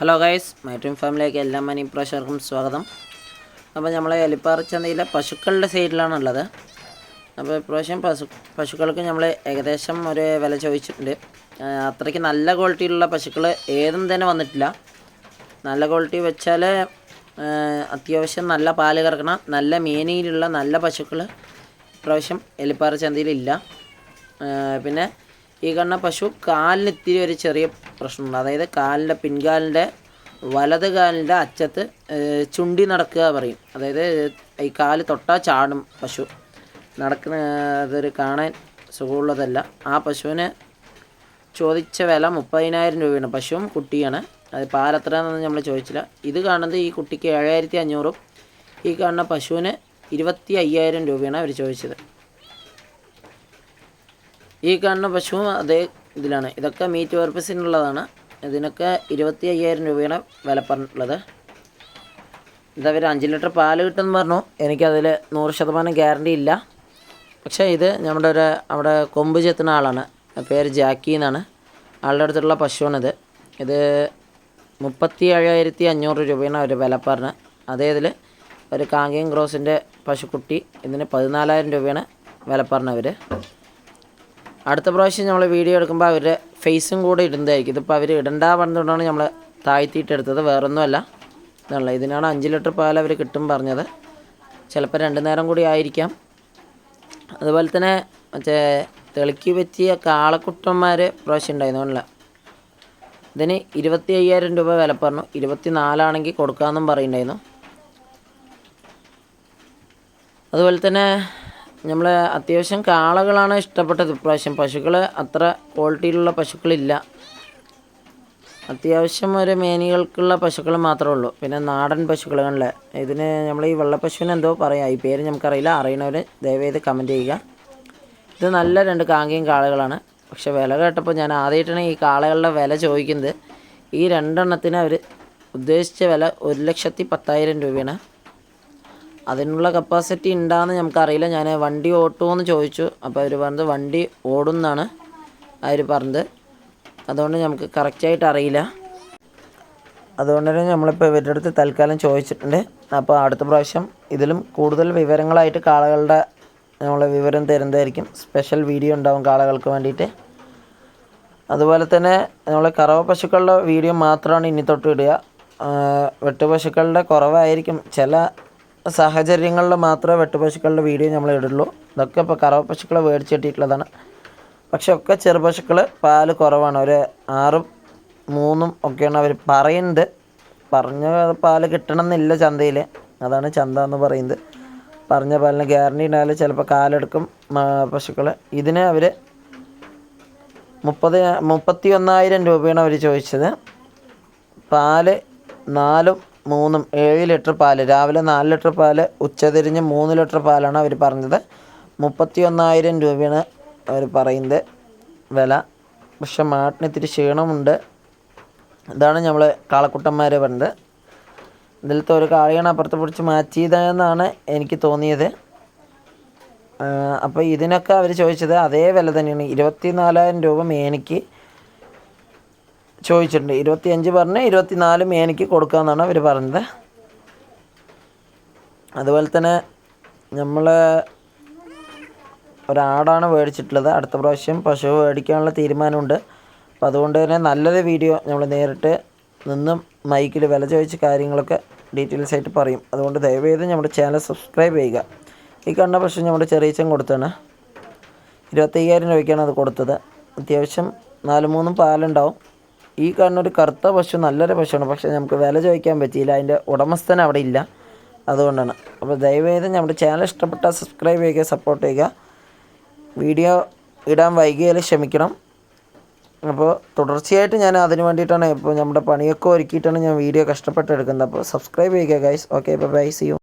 Hello guys മൈട്രീം ഫാമിലിയിലേക്ക് എല്ലാ മനി പ്രേക്ഷകർക്കും സ്വാഗതം. അപ്പോൾ നമ്മൾ എലിപ്പാറ ചന്തയിലെ പശുക്കളുടെ സൈഡിലാണുള്ളത് അപ്പോൾ ഇപ്രാവശ്യം പശു പശുക്കൾക്ക് നമ്മൾ ഏകദേശം ഒരു വില ചോദിച്ചിട്ടുണ്ട്. അത്രയ്ക്ക് നല്ല ക്വാളിറ്റിയിലുള്ള പശുക്കൾ ഏതും തന്നെ വന്നിട്ടില്ല. നല്ല ക്വാളിറ്റി വെച്ചാൽ അത്യാവശ്യം നല്ല പാൽ കറക്കണ നല്ല മേനിയിലുള്ള നല്ല പശുക്കൾ ഇപ്രാവശ്യം എലിപ്പാറ ചന്തയിലില്ല. പിന്നെ ഈ കണ്ണ പശു കാലിന് ഇത്തിരി ഒരു ചെറിയ പ്രശ്നമുണ്ട്. അതായത് കാലിന്റെ പിൻകാലിന്റെ വലത് കാലിന്റെ അറ്റത്ത് ചുണ്ടി നടക്കുക പറയും. അതായത് ഈ കാൽ തൊട്ടാൽ ചാടും പശു. നടക്കുന്ന അതൊരു കാണാൻ സുഖമുള്ളതല്ല. ആ പശുവിന് ചോദിച്ച വില മുപ്പതിനായിരം രൂപയാണ്. പശുവും കുട്ടിയാണ്. അത് പാലെത്രയാണെന്ന് നമ്മൾ ചോദിച്ചില്ല. ഇത് കാണുന്നത് ഈ കുട്ടിക്ക് ഏഴായിരത്തി അഞ്ഞൂറും ഈ കാണുന്ന പശുവിന് ഇരുപത്തി അയ്യായിരം രൂപയാണ് അവർ ചോദിച്ചത്. ഈ കാണുന്ന പശുവും അതേ ഇതിലാണ്. ഇതൊക്കെ മീറ്റ് പർപ്പസിനുള്ളതാണ് ഇതിനൊക്കെ ഇരുപത്തി അയ്യായിരം രൂപയാണ് വില പറഞ്ഞിട്ടുള്ളത്. ഇതവർ അഞ്ച് ലിറ്റർ പാൽ കിട്ടുമെന്ന് പറഞ്ഞു. എനിക്കതിൽ നൂറ് ശതമാനം ഗ്യാരണ്ടി ഇല്ല. പക്ഷേ ഇത് നമ്മുടെ ഒരു അവിടെ കൊമ്പ് ചെത്തുന്ന ആളാണ്. പേര് ജാക്കി എന്നാണ്. ആളുടെ അടുത്തുള്ള പശുവാണിത്. ഇത് മുപ്പത്തി ഏഴായിരത്തി അഞ്ഞൂറ് രൂപയാണ് അവർ വില പറഞ്ഞത് അതേ ഇതിൽ ഒരു കാങ്കയും ക്രോസിന്റെ പശുക്കുട്ടി ഇതിന് പതിനാലായിരം രൂപയാണ് വില പറഞ്ഞവർ അടുത്ത പ്രാവശ്യം നമ്മൾ വീഡിയോ എടുക്കുമ്പോൾ അവരുടെ ഫേസും കൂടെ ഇടുന്നതായിരിക്കും. ഇതിപ്പോൾ അവർ ഇടണ്ട പറഞ്ഞുകൊണ്ടാണ് നമ്മൾ താഴ്ത്തിയിട്ട് എടുത്തത്. വേറൊന്നുമല്ല. എന്നുള്ളത് ഇതിനാണ് അഞ്ച് ലിറ്റർ പാൽ അവർ കിട്ടും പറഞ്ഞത്. ചിലപ്പോൾ രണ്ട് നേരം കൂടി ആയിരിക്കാം. അതുപോലെ തന്നെ മറ്റേ തെളിക്ക് പറ്റിയ കാളക്കുട്ടന്മാർ പ്രാവശ്യം ഉണ്ടായിരുന്നു ഇതിന് ഇരുപത്തി അയ്യായിരം രൂപ വില പറഞ്ഞു. ഇരുപത്തി നാലാണെങ്കിൽ കൊടുക്കാമെന്നും പറയുന്നുണ്ടായിരുന്നു. അതുപോലെ തന്നെ നമ്മൾ അത്യാവശ്യം കാളകളാണ് ഇഷ്ടപ്പെട്ടത്. ഇപ്രാവശ്യം പശുക്കൾ അത്ര ക്വാളിറ്റിയിലുള്ള പശുക്കളില്ല. അത്യാവശ്യം ഒരു മേനികൾക്കുള്ള പശുക്കൾ മാത്രമേ ഉള്ളൂ. പിന്നെ നാടൻ പശുക്കളാണല്ലേ ഇതിന് നമ്മൾ ഈ വെള്ളപ്പശുവിന് എന്തോ പറയാം. ഈ പേര് നമുക്കറിയില്ല. അറിയണവർ ദയവേത് കമന്റ് ചെയ്യുക. ഇത് നല്ല രണ്ട് കാങ്കയും കാളകളാണ്. പക്ഷെ വില കേട്ടപ്പോൾ ഞാൻ ആദ്യമായിട്ടാണ് ഈ കാളകളുടെ വില ചോദിക്കുന്നത്. ഈ രണ്ടെണ്ണത്തിന് അവർ ഉദ്ദേശിച്ച വില ഒരു ലക്ഷത്തി പത്തായിരം രൂപയാണ്. അതിനുള്ള കപ്പാസിറ്റി ഉണ്ടാന്ന് നമുക്കറിയില്ല ഞാൻ വണ്ടി ഓട്ടോ എന്ന് ചോദിച്ചു. അപ്പോൾ അവർ പറഞ്ഞത് വണ്ടി ഓടുന്നാണ് അവർ പറഞ്ഞത്. അതുകൊണ്ട് നമുക്ക് കറക്റ്റായിട്ട് അറിയില്ല. അതുകൊണ്ട് തന്നെ നമ്മളിപ്പോൾ ഇവരുടെ അടുത്ത് തൽക്കാലം ചോദിച്ചിട്ടുണ്ട്. അപ്പോൾ അടുത്ത പ്രാവശ്യം ഇതിലും കൂടുതൽ വിവരങ്ങളായിട്ട് കാളകളുടെ നമ്മൾ വിവരം തരുന്നതായിരിക്കും. സ്പെഷ്യൽ വീഡിയോ ഉണ്ടാവും കാളകൾക്ക് വേണ്ടിയിട്ട്. അതുപോലെ തന്നെ നമ്മൾ കറവ പശുക്കളുടെ വീഡിയോ മാത്രമാണ് ഇനി തൊട്ട് ഇടുക. വെട്ടുപശുക്കളുടെ കുറവായിരിക്കും. ചില സാഹചര്യങ്ങളിൽ മാത്രമേ വെട്ടുപശുക്കളുടെ വീഡിയോ നമ്മൾ ഇടുള്ളൂ. ഇതൊക്കെ ഇപ്പോൾ കറവ പശുക്കളെ മേടിച്ചിട്ടിട്ടുള്ളതാണ് പക്ഷെ ഒക്കെ ചെറുപശുക്കൾ പാൽ കുറവാണ്. ഒരു ആറും മൂന്നും ഒക്കെയാണ് അവർ പറയുന്നത്. പറഞ്ഞ പാൽ കിട്ടണമെന്നില്ല ചന്തയിൽ അതാണ് ചന്ത എന്ന് പറയുന്നത്. പറഞ്ഞ പാലിന് ഗ്യാരണ്ടി ഉണ്ടായാലും ചിലപ്പോൾ കാലെടുക്കും പശുക്കൾ ഇതിന് അവർ മുപ്പത് മുപ്പത്തി ഒന്നായിരം രൂപയാണ് അവർ ചോദിച്ചത്. പാൽ നാലും മൂന്നും ഏഴ് ലിറ്റർ പാൽ രാവിലെ നാല് ലിറ്റർ പാൽ ഉച്ചതിരിഞ്ഞ് മൂന്ന് ലിറ്റർ പാലാണ് അവർ പറഞ്ഞത്. മുപ്പത്തി ഒന്നായിരം രൂപയാണ് അവർ പറയുന്നത്. വില. പക്ഷെ മാട്ടിന് ഇത്തിരി ക്ഷീണമുണ്ട്. ഇതാണ് നമ്മൾ കാളക്കുട്ടന്മാർ പറഞ്ഞത്. ഇതിലത്തെ ഒരു കാളിയാണ് അപ്പുറത്ത് പിടിച്ച് മാറ്റിയതെന്നാണ് എനിക്ക് തോന്നിയത്. അപ്പോൾ ഇതിനൊക്കെ അവർ ചോദിച്ചത് അതേ വില തന്നെയാണ്. ഇരുപത്തി നാലായിരം രൂപ മേനിക്ക്. ചോദിച്ചിട്ടുണ്ട്. ഇരുപത്തിയഞ്ച് പറഞ്ഞ് ഇരുപത്തിനാല് മേനിക്ക് കൊടുക്കാമെന്നാണ് അവർ പറഞ്ഞത്. അതുപോലെ തന്നെ നമ്മൾ ഒരാടാണ് മേടിച്ചിട്ടുള്ളത്. അടുത്ത പ്രാവശ്യം പശു മേടിക്കാനുള്ള തീരുമാനമുണ്ട്. അപ്പോൾ അതുകൊണ്ട് തന്നെ നല്ലൊരു വീഡിയോ നമ്മൾ നേരിട്ട് നിന്നും മൈക്കിൽ വില ചോദിച്ച് കാര്യങ്ങളൊക്കെ ഡീറ്റെയിൽസ് ആയിട്ട് പറയും. അതുകൊണ്ട് ദയവേത് നമ്മുടെ ചാനൽ സബ്സ്ക്രൈബ് ചെയ്യുക. ഈ കണ്ട പശു നമ്മുടെ ചെറിയച്ചൻ കൊടുത്താണ്. ഇരുപത്തയ്യായിരം രൂപയ്ക്കാണ് അത് കൊടുത്തത്. അത്യാവശ്യം നാല് മൂന്നും പാലുണ്ടാവും. ഈ കാണുന്ന ഒരു കറുത്ത പശു നല്ലൊരു പശുവാണ്. പക്ഷേ നമുക്ക് വില ചോദിക്കാൻ പറ്റിയില്ല. അതിന്റെ ഉടമസ്ഥൻ അവിടെ ഇല്ല. അതുകൊണ്ടാണ്. അപ്പോൾ ദയവേത് നമ്മുടെ ചാനൽ ഇഷ്ടപ്പെട്ടാൽ സബ്സ്ക്രൈബ് ചെയ്യുക സപ്പോർട്ട് ചെയ്യുക. വീഡിയോ ഇടാൻ വൈകിയാൽ ക്ഷമിക്കണം. അപ്പോൾ തുടർച്ചയായിട്ട് ഞാൻ അതിന് വേണ്ടിയിട്ടാണ് ഇപ്പോൾ നമ്മുടെ പണിയൊക്കെ ഒരുക്കിയിട്ടാണ് ഞാൻ വീഡിയോ കഷ്ടപ്പെട്ട് എടുക്കുന്നത്. അപ്പോൾ സബ്സ്ക്രൈബ് ചെയ്യുക ഗൈസ് ഓക്കെ ഇപ്പോൾ ബൈ സി യു